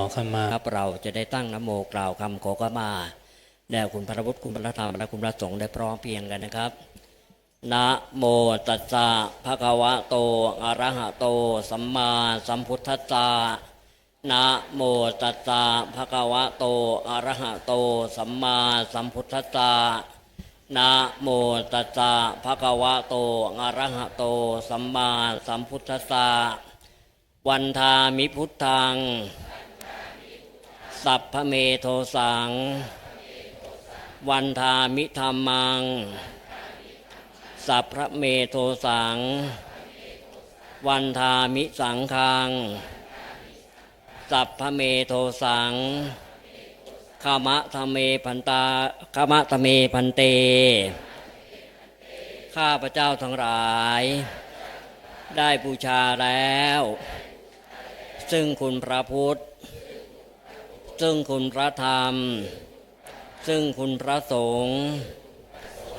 ขอขมาครับเราจะได้ตั้งนโมกล่าวคำขอขมาแด่คุณพระพุทธคุณพระธรรมและคุณพระสงฆ์ได้พร้อมเพียงกันนะครับนะโมตัสสะภะคะวะโตอะระหะโต สัมมาสัมพุทธัสสะนะโมตัสสะภะคะวะโตอะระหะโต สัมมาสัมพุทธัสสะนะโมตัสสะภะคะวะโตอะระหะโต สัมมาสัมพุทธัสสะวันทามิพุทธัง สัพพเมโทสัง วันทามิธรรมัง สัพพเมโทสัง วันทามิสังคัง สัพพเมโทสังขามะทะเมพันตาขามะทะเมพันเต ข้าพระเจ้าทั้งหลาย ได้บูชาแล้ว ซึ่งคุณพระพุทธ ซึ่งคุณพระธรรม ซึ่งคุณพระสงฆ์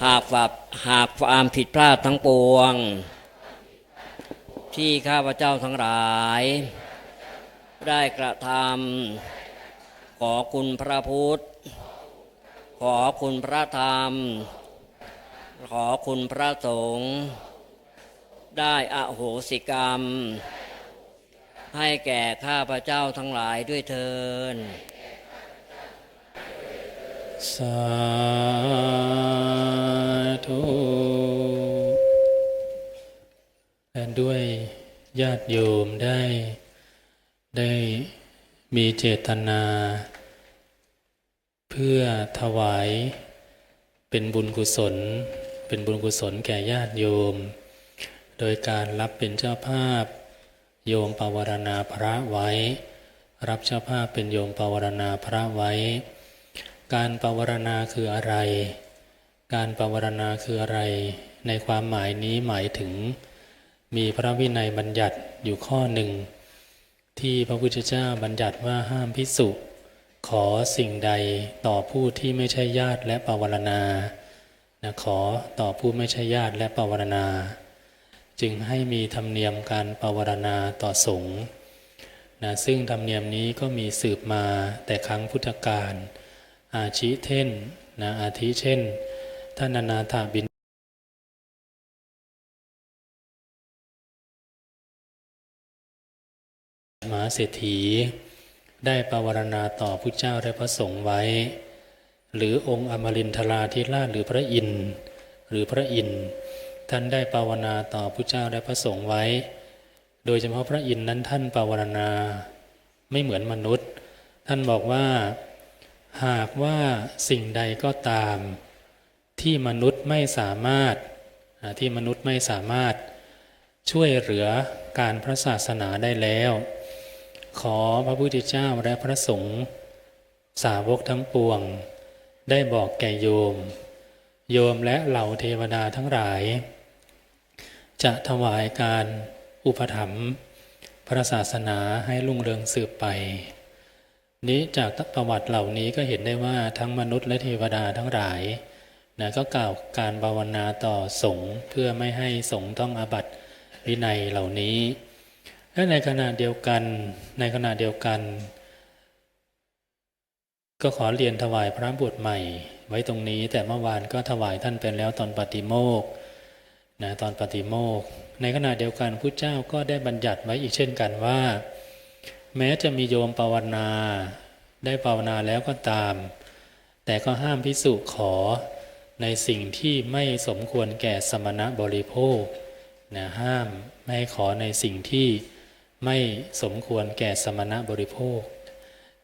หากฝับหากความผิดพลาดทั้งปวง ที่ข้าพเจ้าทั้งหลาย ได้กระทำขอคุณพระพุทธ ขอคุณพระธรรม ขอคุณพระสงฆ์ได้อโหสิกรรม ให้แก่ข้าพเจ้าทั้งหลายด้วยเทิน สาธุและด้วยญาติโยมได้ ได้มีเจตนา เพื่อถวายเป็นบุญกุศล เป็นบุญกุศลแก่ญาติโยม โดยการรับเป็นเจ้าภาพ โยมปวารณาพระไว้ รับเจ้าภาพเป็นโยมปวารณาพระไว้ การปวารณาคืออะไร การปวารณาคืออะไร ในความหมายนี้หมายถึง มีพระวินัยบัญญัติอยู่ข้อหนึ่ง ที่พระพุทธเจ้าบัญญัติว่าห้ามพิสุขอสิ่งใดต่อผู้ที่ไม่ใช่ญาติและปวารณานะขอต่อผู้ไม่ใช่ญาติและปวารณา จึงให้มีธรรมเนียมการปวารณาต่อสงฆ์นะซึ่งธรรมเนียมนี้ก็มีสืบมาแต่ครั้งพุทธกาล อาชิเช่นนะอาทิเช่น ท่านอนาถาบินมหาเศรษฐี ได้ปวารณาต่อพุทธเจ้าและพระสงฆ์ไว้ หรือองค์อมรินทราธิราชหรือพระอินทร์หรือพระอินทร์ท่านได้ปวารณาต่อพุทธเจ้าและพระสงฆ์ไว้ โดยเฉพาะพระอินทร์นั้นท่านปวารณาไม่เหมือนมนุษย์ ท่านบอกว่า หากว่าสิ่งใดก็ตาม ที่มนุษย์ไม่สามารถที่มนุษย์ไม่สามารถช่วยเหลือการพระศาสนาได้แล้ว ขอพระพุทธเจ้าและพระสงฆ์สาวกทั้งปวง ได้บอกแก่โยม โยมและเหล่าเทวดาทั้งหลาย จะถวายการอุปถัมภ์พระศาสนาให้รุ่งเรืองสืบไป นี้จากประวัติเหล่านี้ก็เห็นได้ว่าทั้งมนุษย์และเทวดาทั้งหลายนะก็กล่าวการภาวนาต่อสงฆ์เพื่อไม่ให้สงฆ์ต้องอาบัติวินัยเหล่านี้ และในขณะเดียวกันในขณะเดียวกัน ก็ขอเรียนถวายพระบวชใหม่ ไว้ตรงนี้แต่เมื่อวานก็ถวายท่านเป็นแล้วตอนปฏิโมกนะตอนปฏิโมกในขณะเดียวกันพุทธเจ้าก็ได้บัญญัติไว้อีกเช่นกันว่า แม้จะมีโยมภาวนา ได้ภาวนาแล้วก็ตาม แต่ก็ห้ามพิสุขอในสิ่งที่ไม่สมควรแก่สมณะบริโภคนะห้ามไม่ขอในสิ่งที่ไม่สมควรแก่สมณะบริโภค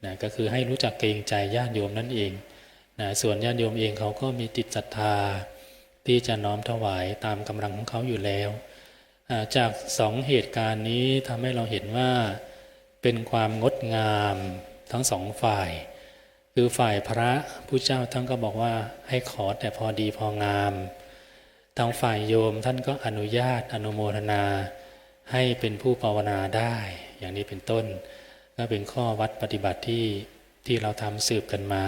นะก็คือให้รู้จักเกรงใจญาติโยมนั่นเองนะส่วนญาติโยมเองเขาก็มีจิตศรัทธา ที่จะน้อมถวายตามกำลังของเขาอยู่แล้ว จากสองเหตุการณ์นี้ทำให้เราเห็นว่า เป็นความงดงามทั้งสองฝ่าย คือฝ่ายพระผู้เจ้าท่านก็บอกว่าให้ขอแต่พอดีพองาม ทางฝ่ายโยมท่านก็อนุญาตอนุโมทนา ให้เป็นผู้ภาวนาได้ อย่างนี้เป็นต้น ก็เป็นข้อวัดปฏิบัติที่ที่เราทำสืบกันมา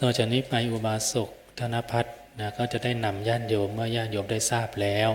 นอกจากนี้ไปอุบาสกธนพัฒนะก็จะได้นำญาติโยมเมื่อญาติโยมได้ทราบแล้ว